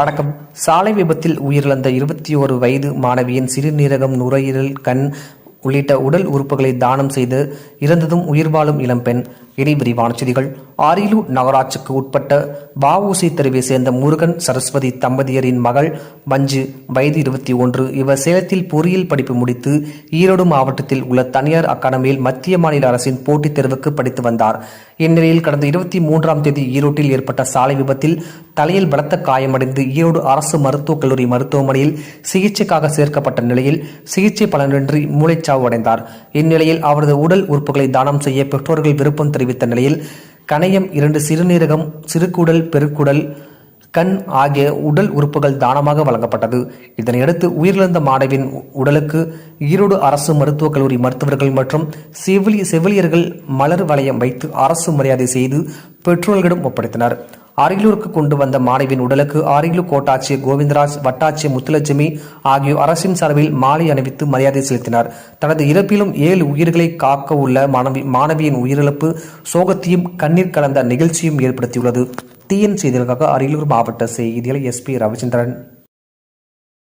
வணக்கம். சாலை விபத்தில் உயிரிழந்த இருபத்தி ஒரு வயது மாணவியின் சிறுநீரகம் நுரையீரல் கண் உள்ளிட்ட உடல் உறுப்புகளை தானம் செய்து இறந்ததும் உயிர்வாழும் இளம்பெண். இனி விரிவான செய்திகள். அரியலூர் நகராட்சிக்கு உட்பட்ட வஉசி தெருவை சேர்ந்த முருகன் சரஸ்வதி தம்பதியரின் மகள் மஞ்சு வயது இருபத்தி ஒன்று இவர் சேலத்தில் பொறியியல் படிப்பு முடித்து ஈரோடு மாவட்டத்தில் உள்ள தனியார் அகாடமியில் மத்திய மாநில அரசின் போட்டித் தேர்வுக்கு படித்து வந்தார். இந்நிலையில் கடந்த இருபத்தி மூன்றாம் தேதி ஈரோட்டில் ஏற்பட்ட சாலை விபத்தில் தலையில் பலத்த காயமடைந்து ஈரோடு அரசு மருத்துவக் கல்லூரி மருத்துவமனையில் சிகிச்சைக்காக சேர்க்கப்பட்ட நிலையில் சிகிச்சை பலனின்றி மூளைச்சாவு அடைந்தார். இந்நிலையில் அவரது உடல் உறுப்புகளை தானம் செய்ய பெற்றோர்கள் விருப்பம் தெரிவித்த நிலையில் கணையம் இரண்டு சிறுநீரகம் சிறுகுடல் பெருக்குடல் கண் ஆகிய உடல் உறுப்புகள் தானமாக வழங்கப்பட்டது. இதனையடுத்து உயிரிழந்த மாணவின் உடலுக்கு ஈரோடு அரசு மருத்துவக் கல்லூரி மருத்துவர்கள் மற்றும் செவிலி செவிலியர்கள் மலர் வளையம் வைத்து அரசு மரியாதை செய்து பெற்றோர்களிடம் ஒப்படைத்தனர். அரியலூருக்கு கொண்டு வந்த மாணவியின் உடலுக்கு அரியலூர் கோட்டாட்சியர் கோவிந்தராஜ் வட்டாட்சியர் முத்துலட்சுமி ஆகியோர் அரசின் சார்பில் மாலை அணிவித்து மரியாதை செலுத்தினார். தனது இறப்பிலும் ஏழு உயிர்களை காக்க உள்ள மாணவி மாணவியின் உயிரிழப்பு சோகத்தையும் கண்ணீர் கலந்த நிகழ்ச்சியும் ஏற்படுத்தியுள்ளது. டிஎன் செய்திகளுக்காக அரியலூர் மாவட்ட செய்தியாளர் எஸ்பி ரவிச்சந்திரன்.